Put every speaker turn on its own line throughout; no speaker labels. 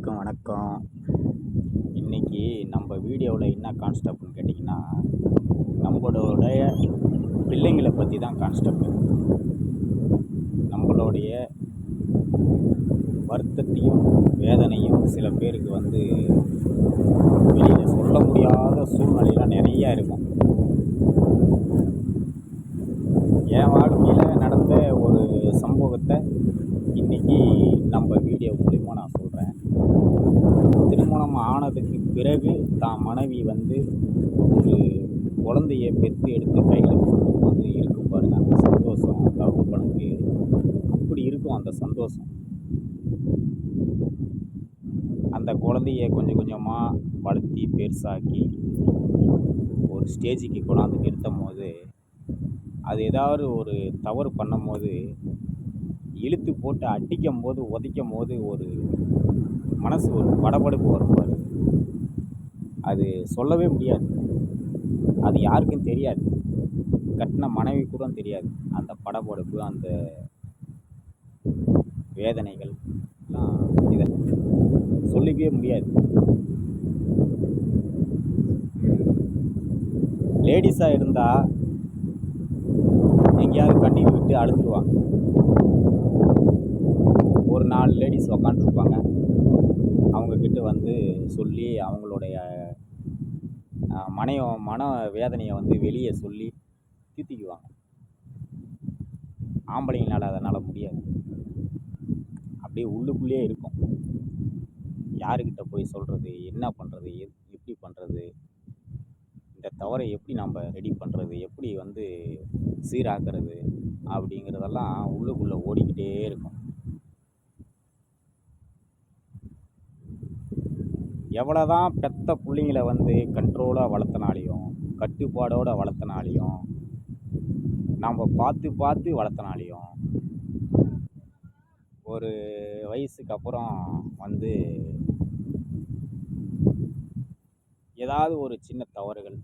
எல்லாருக்கும் வணக்கம். இன்றைக்கி நம்ம வீடியோவில் என்ன கான்ஸ்டப்ட்னு கேட்டிங்கன்னா நம்மளோடைய பிள்ளைங்களை பற்றி தான் கான்ஸ்டப்ட் நம்மளுடைய வருத்தத்தையும் வேதனையும் சில பேருக்கு வந்து வெளியில் சொல்ல முடியாத சூழ்நிலையெல்லாம் நிறையா இருக்கும். என் வாழ்க்கையில் நடந்த ஒரு சம்பவத்தை இன்றைக்கி நம்ம வீடியோ மூலிமா நான் சொல்கிறேன் திருமணம் ஆனதுக்கு பிறகு தான் மனைவி வந்து ஒரு குழந்தைய பெற்று எடுத்து கையில் கொடுக்கும்போது இருக்கும் பாருங்க அந்த சந்தோஷம் தகப்பனுக்கு அப்படி இருக்கும் அந்த சந்தோஷம். அந்த குழந்தைய கொஞ்சம் கொஞ்சமாக வளர்த்தி பெருசாக்கி ஒரு ஸ்டேஜுக்கு கொண்டாந்து நிறுத்தும் போது அது ஏதாவது ஒரு தவறு பண்ணும்போது இழுத்து போட்டு அடிக்கும் போது உதைக்கும் போது ஒரு மனசு ஒரு படபடுப்பு வரும் பாரு அது சொல்லவே முடியாது. அது யாருக்கும் தெரியாது. கட்டின மனைவி கூட தெரியாது. அந்த படபடப்பு அந்த வேதனைகள் எல்லாம் இதை சொல்லிக்கவே முடியாது. லேடிஸாக இருந்தால் எங்கேயாவது கண்ணீர் விட்டு அழுதுருவாங்க ஒரு நாலு லேடிஸ் உக்காண்ட்ருப்பாங்க அவங்கக்கிட்ட வந்து சொல்லி அவங்களுடைய மனைய மன வேதனையை வந்து வெளியே சொல்லி தீர்த்திக்குவாங்க. ஆம்பளைங்களால் அதனால் முடியாது. அப்படியே உள்ளுக்குள்ளேயே இருக்கும். யாருக்கிட்ட போய் சொல்கிறது என்ன பண்ணுறது எப்படி பண்ணுறது இந்த தவறை எப்படி நம்ம ரெடி பண்ணுறது எப்படி வந்து சீராக்கிறது அப்படிங்கிறதெல்லாம் உள்ளுக்குள்ளே ஓடிக்கிட்டே இருக்கும். எவ்வளோதான் பெத்த பிள்ளைங்கள வந்து கண்ட்ரோலாக வளர்த்தனாலையும் கட்டுப்பாடோடு வளர்த்தனாலையும் நம்ம பார்த்து பார்த்து வளர்த்தனாலையும் ஒரு வயசுக்கு அப்புறம் வந்து ஏதாவது ஒரு சின்ன தவறுகள்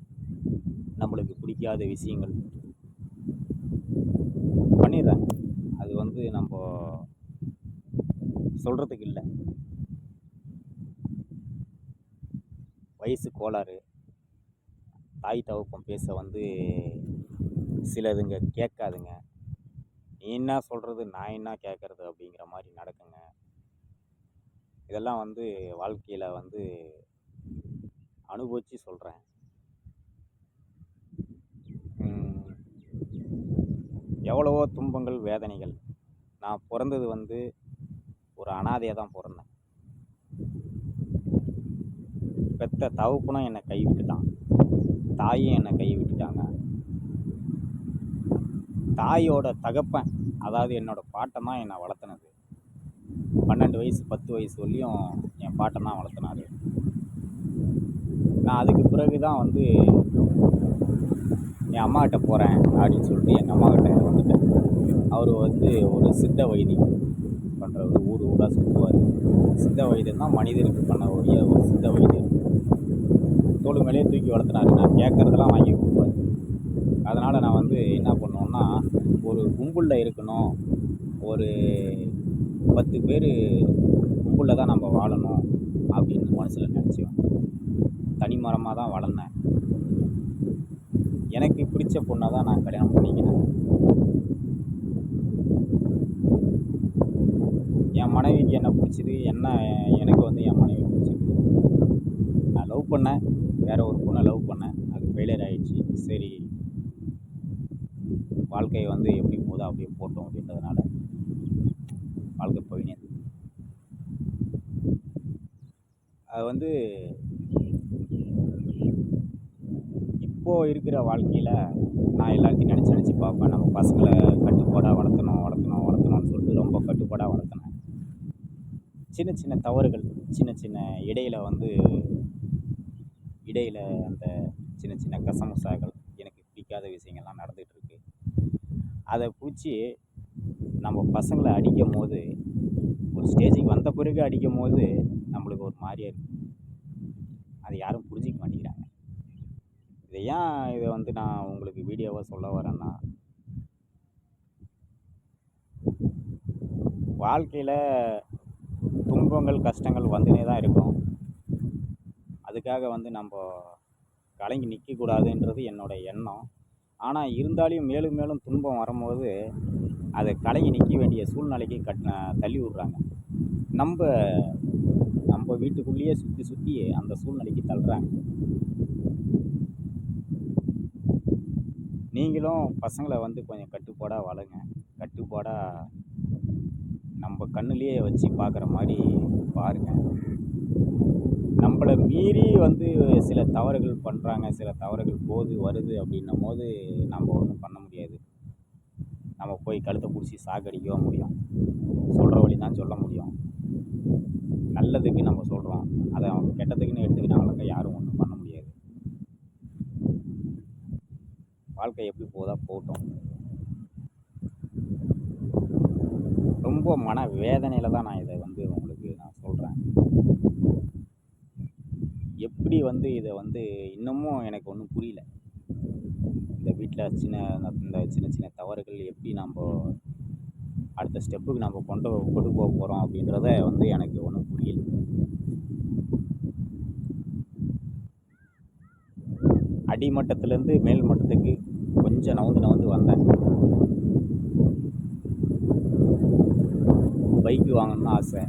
நம்மளுக்கு பிடிக்காத விஷயங்கள் பண்ணிடுறாங்க. அது வந்து நம்ம சொல்கிறதுக்கு இல்லை. வயசு கோளாறு. தாய் தவப்பம் பேச வந்து சிலதுங்க கேட்காதுங்க. நீ என்ன சொல்கிறது நான் என்ன கேட்குறது அப்படிங்கிற மாதிரி நடக்குங்க. இதெல்லாம் வந்து வாழ்க்கையில் வந்து அனுபவித்து சொல்கிறேன் எவ்வளவோ துன்பங்கள் வேதனைகள். நான் பிறந்தது வந்து ஒரு அனாதையாக தான் பிறந்தேன். பெத்த தவப்புனும் என்னை கை விட்டுட்டான் தாயும் என்னை கை விட்டுட்டாங்க தாயோட தகப்பன் அதாவது என்னோட பாட்டன் தான் என்னை வளர்த்துனது. பன்னெண்டு வயசு பத்து வயசு வரலையும் என் பாட்டன் தான் வளர்த்துனாரு. நான் அதுக்கு பிறகு தான் வந்து என் அம்மாக்கிட்ட போகிறேன் அப்படின்னு சொல்லிட்டு எங்கள் அம்மாக்கிட்ட வந்துட்டேன். அவர் வந்து ஒரு சித்த வைத்தியம் ஒரு ஊர் ஊராக சுற்றுவார் சித்த வைத்தியம் தான் மனிதருக்கு பண்ணக்கூடிய ஒரு சித்த வைத்தியம். தோல் மேலேயே தூக்கி வளர்த்துனாரு. நான் கேட்குறதெல்லாம் வாங்கி கொடுப்பாரு. அதனால் நான் வந்து என்ன பண்ணுவேன்னா ஒரு கும்பலில் இருக்கணும். ஒரு பத்து பேர் கும்பலில் தான் நம்ம வாழணும் அப்படின்னு மனசில் நினச்சி தனி மரமாக தான் வளர்ந்தேன். எனக்கு பிடிச்ச பொண்ணை தான் நான் கல்யாணம் பண்ணிக்கினேன். என் மனைவிக்கு என்ன பிடிச்சிது என்ன எனக்கு வந்து என் மனைவி பிடிச்சிது நான் லவ் பண்ணேன் வேறு ஒரு பொண்ணை லவ் பண்ணேன். அது ஃபெயிலியர் ஆகிடுச்சு சரி வாழ்க்கை வந்து எப்படி போதோ அப்படியே போட்டோம் அப்படின்றதுனால வாழ்க்கை போயினே அது வந்து இப்போது இருக்கிற வாழ்க்கையில் நான் எல்லாத்தையும் நினச்சி நினச்சி பார்ப்பேன். நம்ம பசங்களை கட்டுப்பாடாக வளர்த்தணும் வளர்த்தணும் வளர்த்தணும்னு சொல்லிட்டு ரொம்ப கட்டுப்பாடாக வளர்த்தினேன் சின்ன சின்ன தவறுகள் சின்ன சின்ன இடையில் வந்து இடையில் அந்த சின்ன சின்ன கசமுசாக்கள் எனக்கு பிடிக்காத விஷயங்கள்லாம் நடந்துகிட்டு இருக்கு அதை பிடிச்சி நம்ம பசங்களை அடிக்கும் போது ஒரு ஸ்டேஜுக்கு வந்த பிறகு அடிக்கும் போது நம்மளுக்கு ஒரு மாதிரியாக இருக்கும் அதை யாரும் புரிஞ்சிக்க மாட்டேங்கிறாங்க. இதை ஏன் இதை வந்து நான் உங்களுக்கு வீடியோவாக சொல்ல வரேன்னா வாழ்க்கையில் துன்பங்கள் கஷ்டங்கள் வந்துனே தான் இருக்கும். அதுக்காக வந்து நம்ம கலங்கி நிற்கக்கூடாதுன்றது என்னோடய எண்ணம். ஆனால் இருந்தாலும் மேலும் மேலும் துன்பம் வரும்போது அதை கலங்கி நிற்க வேண்டிய சூழ்நிலைக்கு கட் தள்ளி விட்றாங்க. நம்ம நம்ம வீட்டுக்குள்ளேயே சுற்றி சுற்றி அந்த சூழ்நிலைக்கு தள்ளுறாங்க. நீங்களும் பசங்களை வந்து கொஞ்சம் கட்டுப்பாடாக வளங்க கட்டுப்பாடாக நம்ம கண்ணுலேயே வச்சு பார்க்குற மாதிரி பாருங்கள் நம்மளை மீறி வந்து சில தவறுகள் பண்ணுறாங்க சில தவறுகள் போது வருது அப்படின்னும் போது நம்ம ஒன்றும் பண்ண முடியாது. நம்ம போய் கழுத்தை பிடிச்சி சாகடிக்கவும் முடியும். சொல்கிற வழி தான் சொல்ல முடியும். நல்லதுக்கு நம்ம சொல்கிறோம் அதை அவங்க கெட்டதுக்குன்னு எடுத்துக்கிட்டாங்களாக்கா யாரும் ஒன்றும் பண்ண முடியாது. வாழ்க்கை எப்படி போதா போட்டோம் ரொம்ப மன வேதனையில் தான் நான் இதை வந்து உங்களுக்கு நான் சொல்கிறேன் எப்படி வந்து இதை வந்து இன்னமும் எனக்கு ஒன்றும் புரியல. இந்த வீட்டில் சின்ன இந்த சின்ன சின்ன தவறுகள் எப்படி நம்ம அடுத்த ஸ்டெப்புக்கு நம்ம கொண்டு கொண்டு போக போகிறோம் அப்படின்றத வந்து எனக்கு ஒன்றும் புரியல. அடிமட்டத்துலேருந்து மேல் மட்டத்துக்கு கொஞ்சம் நவுந்து நவுந்து வந்தேன். பைக்கு வாங்கணும்னு ஆசை.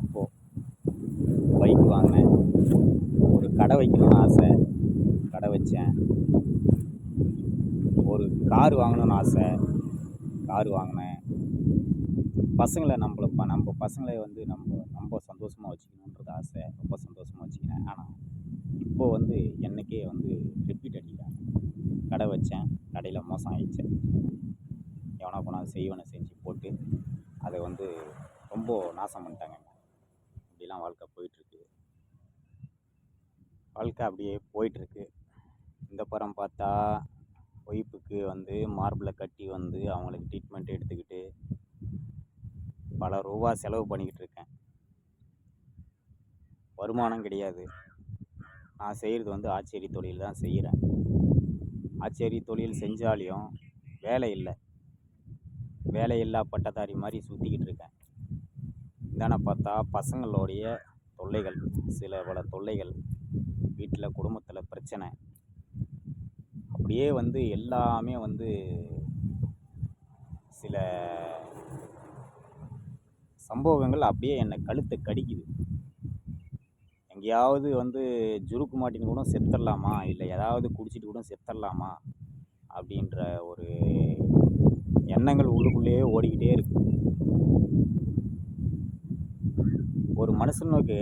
அப்போது பைக் வாங்கினேன். கடை வைக்கணும்னு ஆசை. கடை வச்சேன். ஒரு கார் வாங்கணும்னு ஆசை. கார் வாங்கினேன். பசங்களை நம்மளை இப்போ நம்ம பசங்களை வந்து நம்ம ரொம்ப சந்தோஷமாக வச்சுக்கணுன்றது ஆசை. ரொம்ப சந்தோஷமாக வச்சுக்கினேன். ஆனால் இப்போ வந்து என்னைக்கே வந்து ரிப்பீட் அடிக்கிறாங்க. கடை வச்சேன். கடையில் மோசம் ஆயிடுச்சேன் எவனா போனால் செய்வனை செஞ்சு போட்டு அதை வந்து ரொம்ப நாசம் பண்ணிட்டாங்க இப்படிலாம் வாழ்க்கை போயிட்டுருக்கு வாழ்க்கை அப்படியே போயிட்டுருக்கு. இந்த புறம் பார்த்தா ஒய்ஃபுக்கு வந்து மார்பிளை கட்டி வந்து அவங்களுக்கு ட்ரீட்மெண்ட் எடுத்துக்கிட்டு பல ரூபா செலவு பண்ணிக்கிட்டு இருக்கேன். வருமானம் கிடையாது. நான் செய்கிறது வந்து ஆச்சேரி தொழில் தான் செய்கிறேன் ஆச்சேரி தொழில் செஞ்சாலையும் வேலை இல்லை. வேலை இல்லா பட்டதாரி மாதிரி சுற்றிக்கிட்டு இருக்கேன். இதான பார்த்தா பசங்களுடைய தொல்லைகள் சில பல தொல்லைகள். வீட்டில் குடும்பத்தில் பிரச்சனை. அப்படியே வந்து எல்லாமே வந்து சில சம்பவங்கள் அப்படியே என்னை கழுத்தை கடிக்குது. எங்கேயாவது வந்து ஜுருக்கு மாட்டின்னு கூட செத்துடலாமா? இல்லை ஏதாவது குடிச்சிட்டு கூட செத்துடலாமா? அப்படின்ற ஒரு எண்ணங்கள் உள்ளுக்குள்ளேயே ஓடிக்கிட்டே இருக்கு. ஒரு மனுஷனுக்கு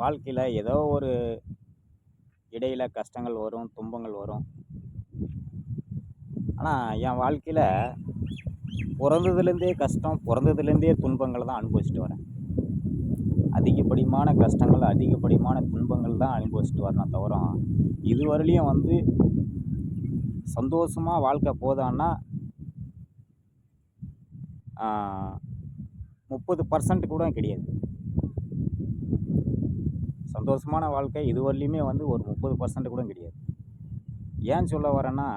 வாழ்க்கையில் ஏதோ ஒரு இடையில் கஷ்டங்கள் வரும் துன்பங்கள் வரும். ஆனால் என் வாழ்க்கையில் பிறந்ததுலேருந்தே கஷ்டம் பிறந்ததுலேருந்தே துன்பங்களை தான் அனுபவிச்சுட்டு வரேன். அதிகப்படிமான கஷ்டங்கள் அதிகப்படிமான துன்பங்கள் தான் அனுபவிச்சுட்டு வரேன் தவிர இதுவரையிலையும் வந்து சந்தோஷமாக வாழ்க்கை போதான்னா முப்பது பர்சன்ட் கூட கிடையாது. சந்தோஷமான வாழ்க்கை. இதுவரையிலுமே வந்து ஒரு முப்பது பர்சன்ட் கூட கிடையாது. ஏன் சொல்ல வரேன்னா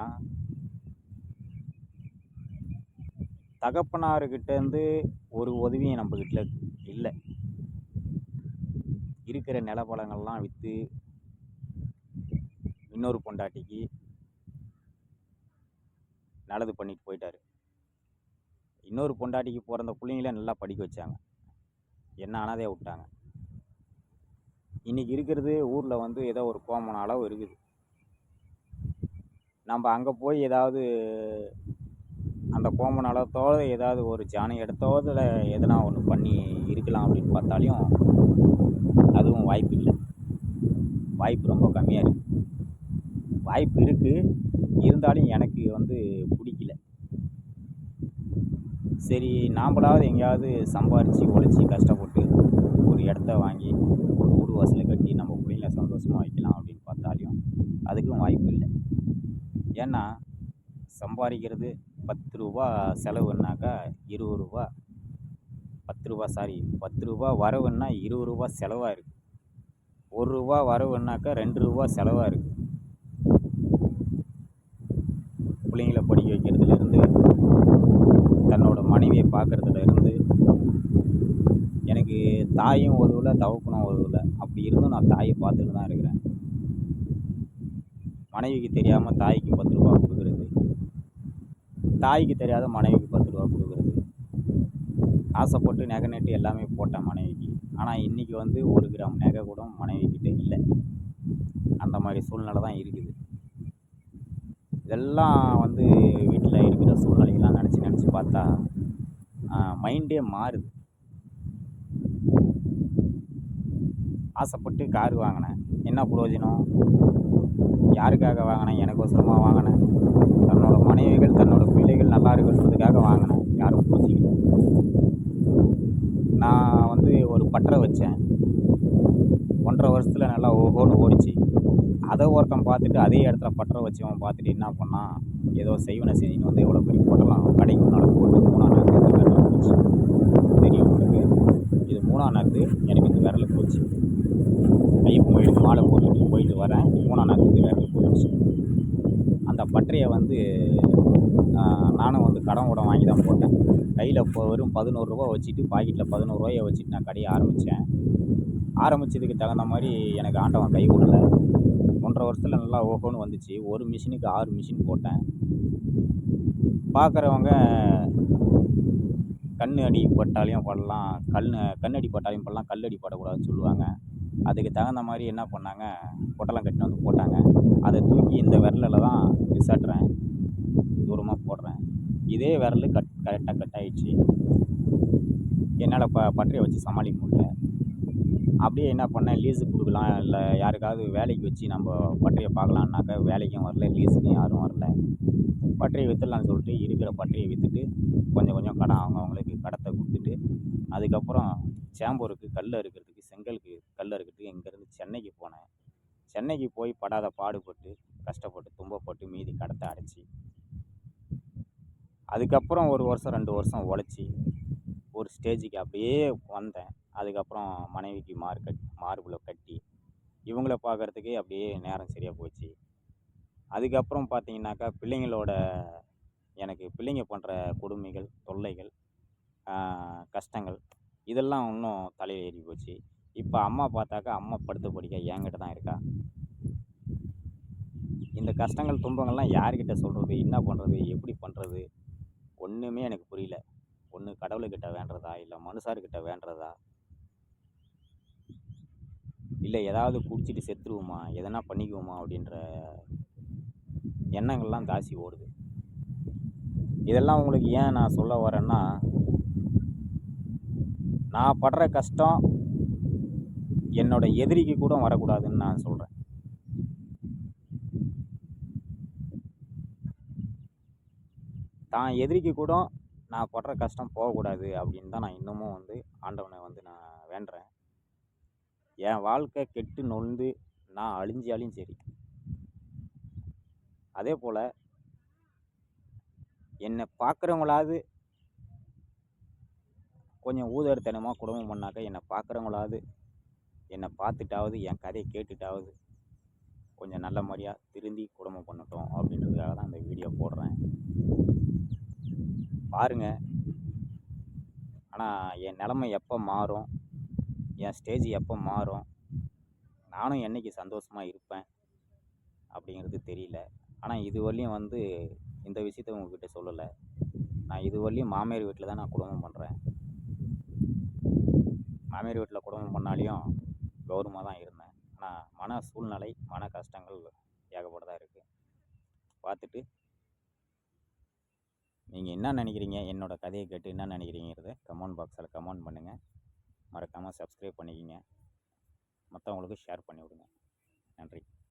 தகப்பனாருக்கிட்டேருந்து ஒரு உதவியும் நம்மக்கிட்ட இல்லை. இருக்கிற நிலப்பழங்கள்லாம் விற்று இன்னொரு பொண்டாட்டிக்கு நல்லது பண்ணிட்டு போயிட்டார். இன்னொரு பொண்டாட்டிக்கு பிறந்த பிள்ளைங்கள நல்லா படிக்க வச்சாங்க. என்ன அனாதையாக விட்டாங்க. இன்றைக்கி இருக்கிறது ஊரில் வந்து ஏதோ ஒரு கோமண அளவு இருக்குது. நம்ம அங்கே போய் ஏதாவது அந்த கோமண அளத்தோடு ஏதாவது ஒரு ஜானை இடத்தோதில் எதனா ஒன்று பண்ணி இருக்கலாம் அப்படின்னு பார்த்தாலையும் அதுவும் வாய்ப்பு இல்லை. வாய்ப்பு ரொம்ப கம்மியாக இருக்குது வாய்ப்பு இருக்குது இருந்தாலும் எனக்கு வந்து பிடிக்கல. சரி நாம்பளாவது எங்கேயாவது சம்பாரித்து உழைச்சி கஷ்டப்பட்டு ஒரு இடத்த வாங்கி ஒரு வீடு வாசலை கட்டி நம்ம பிள்ளைங்கள சந்தோஷமாக வைக்கலாம் அப்படின்னு பார்த்தாலையும் அதுக்கும் வாய்ப்பு இல்லை. ஏன்னா சம்பாதிக்கிறது பத்து ரூபா செலவுன்னாக்கா இருபது ரூபா பத்து ரூபா சாரி பத்து ரூபா வரவுன்னா இருபது ரூபா செலவாக இருக்குது ஒரு ரூபா வரவுன்னாக்கா ரெண்டு ரூபா செலவாக இருக்குது பிள்ளைங்கள படிக்க வைக்கிறதுலேருந்து தன்னோட மனைவியை பார்க்குறதுலேருந்து தாயும் உதவலை தவக்கணும் உதவலை அப்படி இருந்தும் நான் தாயை பார்த்துட்டு தான் இருக்கிறேன். மனைவிக்கு தெரியாமல் தாய்க்கு பத்து ரூபா கொடுக்குறது. தாய்க்கு தெரியாத மனைவிக்கு பத்து ரூபா கொடுக்குறது. ஆசைப்பட்டு நகை நட்டு எல்லாமே போட்டேன் மனைவிக்கு. ஆனால் இன்றைக்கி வந்து ஒரு கிராம் நகை கூட மனைவிக்கிட்ட இல்லை. அந்த மாதிரி சூழ்நிலை தான் இருக்குது. இதெல்லாம் வந்து வீட்டில் இருக்கிற சூழ்நிலைகள்லாம் நினச்சி நினச்சி பார்த்தா மைண்டே மாறுது. ஆசைப்பட்டு கார் வாங்கினேன். என்ன பிரயோஜனம் யாருக்காக வாங்கினேன்? எனக்கோசரமாக வாங்கினேன். தன்னோட மனைவிகள் தன்னோட பிள்ளைகள் நல்லா இருக்கிறதுக்காக வாங்கினேன். யாரும் புரிஞ்சிக்கல. நான் வந்து ஒரு பட்டரை வச்சேன். ஒன்றரை வருஷத்தில் நல்லா ஓஹோன்னு ஓடிச்சு. அதை ஒருத்தன் பார்த்துட்டு அதே இடத்துல பட்டறை வச்சவன் பார்த்துட்டு என்ன பண்ணான்? ஏதோ செய்வனை செஞ்சுட்டு வந்து எவ்வளோ பெரிய போட்டலாம் கடைக்கு நடந்து போட்டு மூணாம் நாக்கு போச்சு. தெரியும் உங்களுக்கு. இது மூணாம் நாக்கு எனக்கு இந்த விரலுக்கு போச்சு. ஐயப்பன் கோயிலுக்கு மாலை போட்டுட்டு போயிட்டு வரேன். மூணாம் நாக்கு வந்து விரலில் போயிடுச்சு. அந்த பட்டறையை வந்து நானும் வந்து கடன் உடன் வாங்கி தான் போட்டேன். கையில் இப்போ வெறும் பதினோருவா வச்சுட்டு பாக்கெட்டில் பதினோருவாயை வச்சுட்டு நான் கடையை ஆரம்பித்தேன் ஆரம்பித்ததுக்கு தகுந்த மாதிரி எனக்கு ஆண்டவன் கை கொடுல ஒன்றரை வருஷத்தில் நல்லா ஓஹோன்னு வந்துச்சு. ஒரு மிஷினுக்கு ஆறு மிஷின் போட்டேன். பார்க்குறவங்க கண் அடி பட்டாலையும் படலாம் கண் கண்ணடி பட்டாலையும் படலாம் கல்லடி படக்கூடாதுன்னு சொல்லுவாங்க. அதுக்கு தகுந்த மாதிரி என்ன பண்ணாங்க? பொட்டலம் கட்டின்னு வந்து போட்டாங்க. அதை தூக்கி இந்த விரலில் தான் விசாட்டுறேன். தூரமாக போடுறேன். இதே விரல் கட் கரெக்டாக கட் ஆகிடுச்சு என்னால் ப பட்டறையை வச்சு சமாளிக்க முடியல. அப்படியே என்ன பண்ணேன்? லீஸு கொடுக்கலாம். இல்லை யாருக்காவது வேலைக்கு வச்சு நம்ம பட்டறையை பார்க்கலான்னாக்கா வேலைக்கும் வரல லீஸுக்கும் யாரும் வரல. பட்டறையை விற்றுலான்னு சொல்லிட்டு இருக்கிற பட்டறையை விற்றுட்டு கொஞ்சம் கொஞ்சம் கடன் அவங்கவுங்களுக்கு கடத்தை கொடுத்துட்டு அதுக்கப்புறம் சேம்பூருக்கு கல் அறுக்கிறதுக்கு செங்கலுக்கு கல் அறுக்கிறதுக்கு இங்கேருந்து சென்னைக்கு போனேன். சென்னைக்கு போய் படாத பாடுபட்டு கஷ்டப்பட்டு துன்பப்பட்டு மீதி கடத்தை அடைச்சி. அதுக்கப்புறம் ஒரு வருஷம் ரெண்டு வருஷம் உழைச்சி ஒரு ஸ்டேஜுக்கு அப்படியே வந்தேன். அதுக்கப்புறம் மனைவிக்கு மாறு கட் மார்பில் கட்டி இவங்கள பார்க்குறதுக்கே அப்படியே நேரம் சரியாக போச்சு. அதுக்கப்புறம் பார்த்தீங்கன்னாக்கா பிள்ளைங்களோட எனக்கு பிள்ளைங்க பண்ணுற கொடுமைகள் தொல்லைகள் கஷ்டங்கள் இதெல்லாம் இன்னும் தலையில் ஏறி போச்சு. இப்போ அம்மா பார்த்தாக்கா அம்மா படுத்த படிக்க என்கிட்ட தான் இருக்கா? இந்த கஷ்டங்கள் துன்பங்கள்லாம் யார்கிட்ட சொல்கிறது என்ன பண்ணுறது எப்படி பண்ணுறது ஒன்றுமே எனக்கு புரியல. ஒன்று கடவுள்கிட்ட வேண்டுறதா? இல்லை மனுஷார்கிட்ட வேண்டுறதா? இல்லை ஏதாவது குடிச்சிட்டு செத்துருவோமா? எதனா பண்ணிக்குவோமா? அப்படின்ற எண்ணங்கள்லாம் தாசி ஓடுது. இதெல்லாம் உங்களுக்கு ஏன் நான் சொல்ல வரேன்னா நான் படுற கஷ்டம் என்னோட எதிரிக்கு கூட வரக்கூடாதுன்னு நான் சொல்கிறேன் தான் எதிரிக்கு கூட நான் படுற கஷ்டம் போகக்கூடாது அப்படின்னு தான் நான் இன்னமும் வந்து ஆண்டவனை வந்து நான் வேண்டுறேன். என் வாழ்க்கை கெட்டு நொந்து நான் அழிஞ்சாலும் சரி. அதே போல் என்னை பார்க்குறவங்களாவது கொஞ்சம் ஊதர்த்தனமாக குடும்பம் பண்ணாக்க என்னை பார்க்குறவங்களாவது என்னை பார்த்துட்டாவது என் கதையை கேட்டுட்டாவது கொஞ்சம் நல்ல மாதிரியாக திருந்தி குடும்பம் பண்ணட்டும் அப்படின்றதுக்காக தான் இந்த வீடியோ போடுறேன். பாருங்கள் ஆனால் என் நிலமை எப்போ மாறும்? என் ஸ்டேஜ் எப்போ மாறும்? நானும் என்னைக்கு சந்தோஷமாக இருப்பேன்? அப்படிங்கிறது தெரியல. ஆனால் இது வரலையும் வந்து இந்த விஷயத்த உங்ககிட்ட சொல்லலை. நான் இது வரலையும் மாமியார் வீட்டில் தான் நான் குடும்பம் பண்ணுறேன் மாமியார் வீட்டில் குடும்பம் பண்ணாலையும் கௌரவமாக தான் இருந்தேன். ஆனால் மன சூழ்நிலை மன கஷ்டங்கள் ஏகப்பட்டதாக இருக்குது பார்த்துட்டு நீங்கள் என்ன நினைக்கிறீங்க? என்னோடய கதையை கேட்டு என்ன நினைக்கிறீங்கிறத கமெண்ட் பாக்ஸில் கமெண்ட் பண்ணுங்கள் மறக்காமல் சப்ஸ்கிரைப் பண்ணிக்கிங்க. மற்றவங்களுக்கு ஷேர் பண்ணிவிடுங்க. நன்றி.